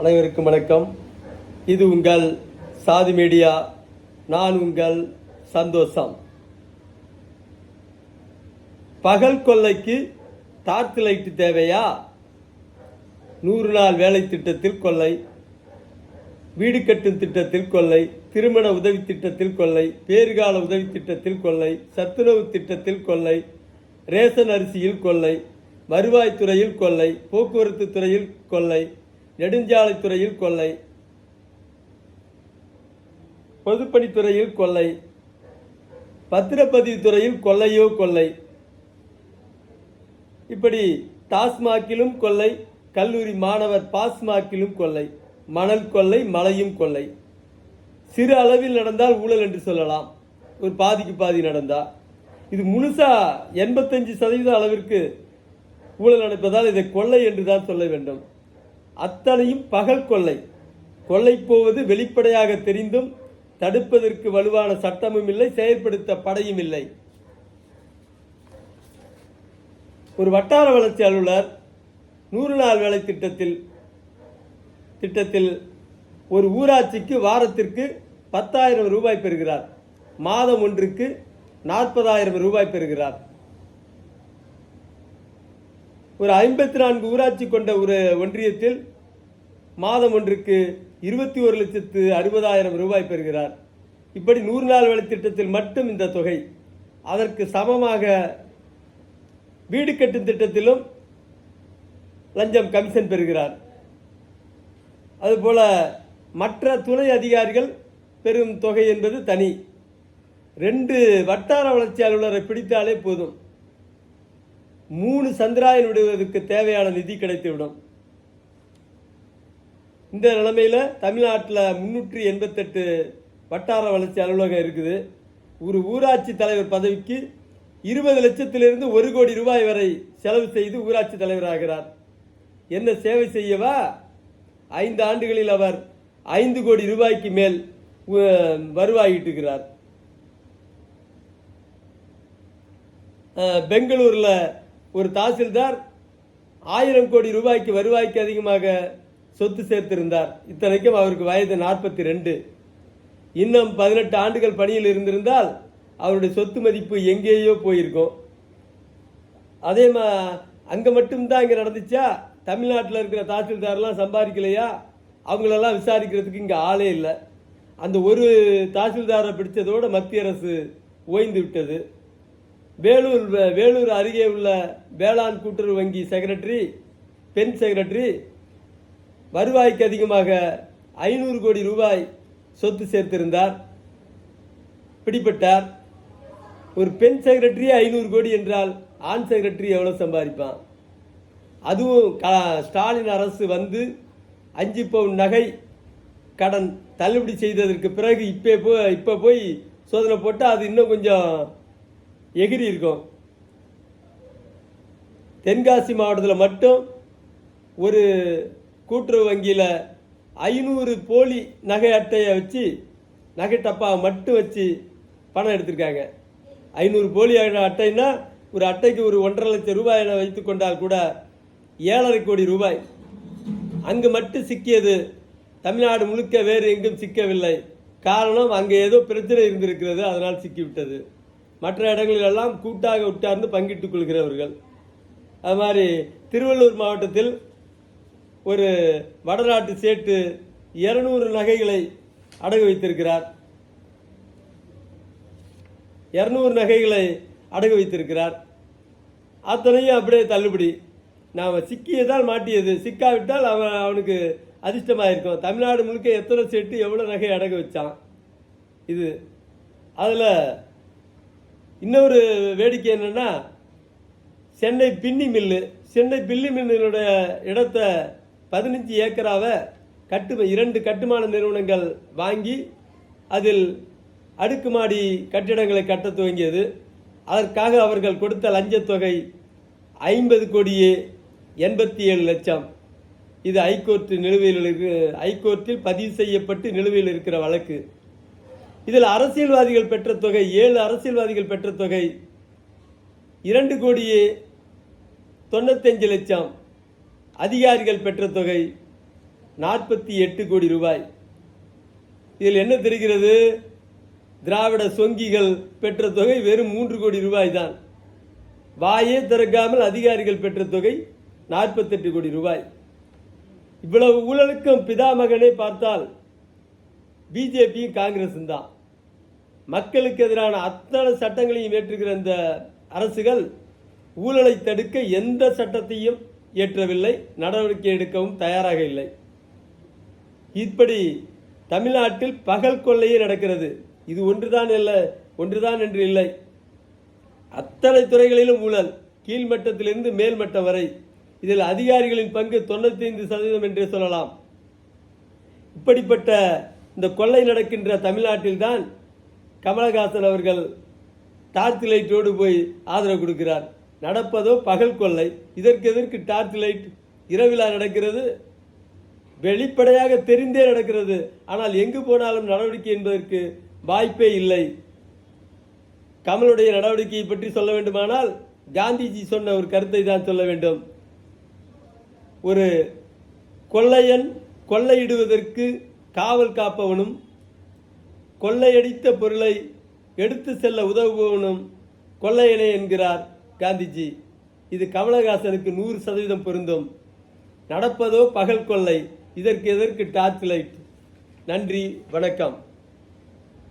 அனைவருக்கும் வணக்கம். இது உங்கள் சாதி மீடியா நான் உங்கள் சந்தோஷம். பகல் கொள்ளைக்கு டார்ச் லைட் தேவையா? நூறு நாள் வேலை திட்டத்தில் கொள்ளை வீடு கட்டும் திட்டத்தில் கொள்ளை திருமண உதவி திட்டத்தில் கொள்ளை பேறுகால உதவி திட்டத்தில் கொள்ளை சத்துணவு திட்டத்தில் கொள்ளை ரேஷன் அரிசியில் கொள்ளை வருவாய்த்துறையில் கொள்ளை போக்குவரத்து துறையில் கொள்ளை நெடுஞ்சாலைத்துறையில் கொள்ளை. பொதுப்பணித்துறையில் கொள்ளை. பத்திரப்பதிவு துறையில் கொள்ளையோ கொள்ளை. இப்படி டாஸ்மாகிலும் கொள்ளை கல்லூரி மாணவர் பாஸ்மாகிலும் கொள்ளை மணல் கொள்ளை மலையும் கொள்ளை. சிறு அளவில் நடந்தால் ஊழல் என்று சொல்லலாம். ஒரு பாதிக்கு பாதி நடந்தா. இது முழுசா எண்பத்தஞ்சு சதவீத அளவிற்கு ஊழல் நடப்பதால் இதை கொள்ளை என்று தான் சொல்ல வேண்டும். அத்தனையும் பகல் கொள்ளை. கொள்ளை போவது வெளிப்படையாக தெரிந்தும் தடுப்பதற்கு வலுவான சட்டமும் இல்லை செயற்படுத்த படையும் இல்லை. ஒரு வட்டார வளர்ச்சி அலுவலர் நூறு நாள் வேலை திட்டத்தில் திட்டத்தில் ஒரு ஊராட்சிக்கு வாரத்திற்கு பத்தாயிரம் ரூபாய் பெறுகிறார். மாதம் ஒன்றுக்கு நாற்பதாயிரம் ரூபாய் பெறுகிறார். ஒரு ஐம்பத்தி நான்கு ஊராட்சி கொண்ட ஒரு ஒன்றியத்தில் மாதம் ஒன்றுக்கு இருபத்தி ஒரு லட்சத்து அறுபதாயிரம் ரூபாய் பெறுகிறார். இப்படி நூறு நாள் வேலை திட்டத்தில் மட்டும் இந்த தொகை. அதற்கு சமமாக வீடு கட்டும் திட்டத்திலும் லஞ்சம் கமிஷன் பெறுகிறார். அதுபோல மற்ற துணை அதிகாரிகள் பெறும் தொகை என்பது தனி. ரெண்டு வட்டார வளர்ச்சி அலுவலரை பிடித்தாலே போதும். மூணு சந்திராயன் விடுவதற்கு தேவையான நிதி கிடைத்துவிடும். இந்த நிலைமையில் தமிழ்நாட்டில் முன்னூற்றி எண்பத்தெட்டு வட்டார வளர்ச்சி அலுவலகம் இருக்குது. ஒரு ஊராட்சி தலைவர் பதவிக்கு இருபது லட்சத்திலிருந்து ஒரு கோடி ரூபாய் வரை செலவு செய்து ஊராட்சி தலைவராகிறார். என்ன சேவை செய்யவா? ஐந்து ஆண்டுகளில் அவர் ஐந்து கோடி ரூபாய்க்கு மேல் வருவாயிட்டுகிறார் பெங்களூரில் ஒரு தாசில்தார் ஆயிரம் கோடி ரூபாய்க்கு வருவாய்க்கு அதிகமாக சொத்து சேர்த்திருந்தார். இத்தனைக்கும் அவருக்கு வயது நாற்பத்தி ரெண்டு இன்னும் பதினெட்டு ஆண்டுகள் பணியில் இருந்திருந்தால் அவருடைய சொத்து மதிப்பு எங்கேயோ போயிருக்கும். அதே மா அங்கே மட்டும்தான் இங்கே நடந்துச்சா? தமிழ்நாட்டில் இருக்கிற தாசில்தார்லாம் சம்பாதிக்கலையா? அவங்களெல்லாம் விசாரிக்கிறதுக்கு இங்கே ஆளே இல்லை. அந்த ஒரு தாசில்தாரை பிடித்ததோடு மத்திய அரசு ஓய்ந்து விட்டது. வேலூர் வேலூர் அருகே உள்ள வேளாண் கூட்டுறவு வங்கி செக்ரட்டரி பெண் செக்ரட்டரி வருவாய்க்கு அதிகமாக ஐநூறு கோடி ரூபாய் சொத்து சேர்த்திருந்தார். பிடிபட்டார். ஒரு பெண் செக்ரட்டரி ஐநூறு கோடி என்றால் ஆண் செக்ரட்டரி எவ்வளோ சம்பாதிப்பான்? அதுவும் க- ஸ்டாலின் அரசு வந்து அஞ்சு பவுன் நகை கடன் தள்ளுபடி செய்ததற்கு பிறகு இப்போ போய் இப்போ போய் சோதனை போட்டால் அது இன்னும் கொஞ்சம் எகிரி இருக்கும். தென்காசி மாவட்டத்தில் மட்டும் ஒரு கூட்டுறவு வங்கியில் ஐநூறு போலி நகை அட்டையை வச்சு நகை டப்பாவை மட்டும் வச்சு பணம் எடுத்திருக்காங்க. ஐநூறு போலி அட்டைன்னா ஒரு அட்டைக்கு ஒரு ஒன்றரை லட்சம் ரூபாய் என வைத்து கொண்டால் கூட ஏழரை கோடி ரூபாய். அங்கு மட்டும் சிக்கியது தமிழ்நாடு முழுக்க வேறு எங்கும் சிக்கவில்லை. காரணம் அங்கே ஏதோ பிரச்சனை இருந்திருக்கிறது அதனால் சிக்கிவிட்டது. மற்ற இடங்களிலெல்லாம் கூட்டாக உட்கார்ந்து பங்கிட்டுக் கொள்கிறவர்கள். அது மாதிரி திருவள்ளூர் மாவட்டத்தில் ஒரு வடநாட்டு சேட்டு இருநூறு நகைகளை அடகு வைத்திருக்கிறார். இரநூறு நகைகளை அடகு வைத்திருக்கிறார். அத்தனையும் அப்படியே தள்ளுபடி. நாம் சிக்கியதால் மாட்டியது. சிக்காவிட்டால் அவன் அவனுக்கு அதிர்ஷ்டமாக இருக்கும் தமிழ்நாடு முழுக்க எத்தனை செட்டு எவ்வளோ நகை அடகு வச்சான்? இது. அதில் இன்னொரு வேடிக்கை என்னன்னா சென்னை பின்னி மில்லு. சென்னை பில்லி மில்லினுடைய இடத்த பதினஞ்சு ஏக்கராவை கட்டு இரண்டு கட்டுமான நிறுவனங்கள் வாங்கி அதில் அடுக்குமாடி கட்டிடங்களை கட்ட துவங்கியது. அதற்காக அவர்கள் கொடுத்த லஞ்சத்தொகை ஐம்பது கோடியே எண்பத்தி ஏழு லட்சம். இது ஐகோர்ட்டு நிலுவையில் இருக்கு ஐகோர்ட்டில் பதிவு செய்யப்பட்டு நிலுவையில் இருக்கிற வழக்கு. இதில் அரசியல்வாதிகள் பெற்ற தொகை ஏழு அரசியல்வாதிகள் பெற்ற தொகை இரண்டு கோடியே தொண்ணூத்தஞ்சு லட்சம். அதிகாரிகள் பெற்ற தொகை நாற்பத்தி எட்டு கோடி ரூபாய். இதில் என்ன தெரிகிறது? திராவிட சொங்கிகள் பெற்ற தொகை வெறும் மூன்று கோடி ரூபாய் தான். வாயே திறக்காமல் அதிகாரிகள் பெற்ற தொகை நாற்பத்தெட்டு கோடி ரூபாய். இவ்வளவு ஊழலுக்கும் பிதாமகனே பார்த்தால் பிஜேபியும் காங்கிரஸும் தான். மக்களுக்கு எதிரான அத்தனை சட்டங்களையும் ஏற்றுகிற இந்த அரசுகள் ஊழலை தடுக்க எந்த சட்டத்தையும் இயற்றவில்லை நடவடிக்கை எடுக்கவும் தயாராக இல்லை. இப்படி தமிழ்நாட்டில் பகல் கொள்ளையே நடக்கிறது. இது ஒன்றுதான் இல்லை ஒன்றுதான் என்று இல்லை. அத்தனை துறைகளிலும் ஊழல் கீழ்மட்டத்திலிருந்து மேல்மட்டம் வரை. இதில் அதிகாரிகளின் பங்கு தொண்ணூத்தி ஐந்து சதவீதம் என்றே சொல்லலாம். இப்படிப்பட்ட இந்த கொள்ளை நடக்கின்ற தமிழ்நாட்டில்தான் கமலஹாசன் அவர்கள் டார்ச் லைட்டோடு போய் ஆதரவு கொடுக்கிறார். நடப்பதோ பகல் கொள்ளை. இதற்கு எதற்கு டார்ச் லைட் இரவிலா நடக்கிறது? வெளிப்படையாக தெரிந்தே நடக்கிறது. ஆனால் எங்கு போனாலும் நடவடிக்கை என்பதற்கு வாய்ப்பே இல்லை. கமலுடைய நடவடிக்கையை பற்றி சொல்ல வேண்டுமானால் காந்திஜி சொன்ன ஒரு கருத்தை தான் சொல்ல வேண்டும். ஒரு கொள்ளையன் கொள்ளையிடுவதற்கு காவல் காப்பவனும் கொள்ளையடித்த பொருளை எடுத்து செல்ல உதவுபவனும் கொள்ளையனே என்கிறார். காந்திஜி இது கமலஹாசனுக்கு நூறு சதவீதம் பொருந்தும். நடப்பதோ பகல் கொள்ளை இதற்கு எதற்கு டார்ச் லைட்? நன்றி வணக்கம்.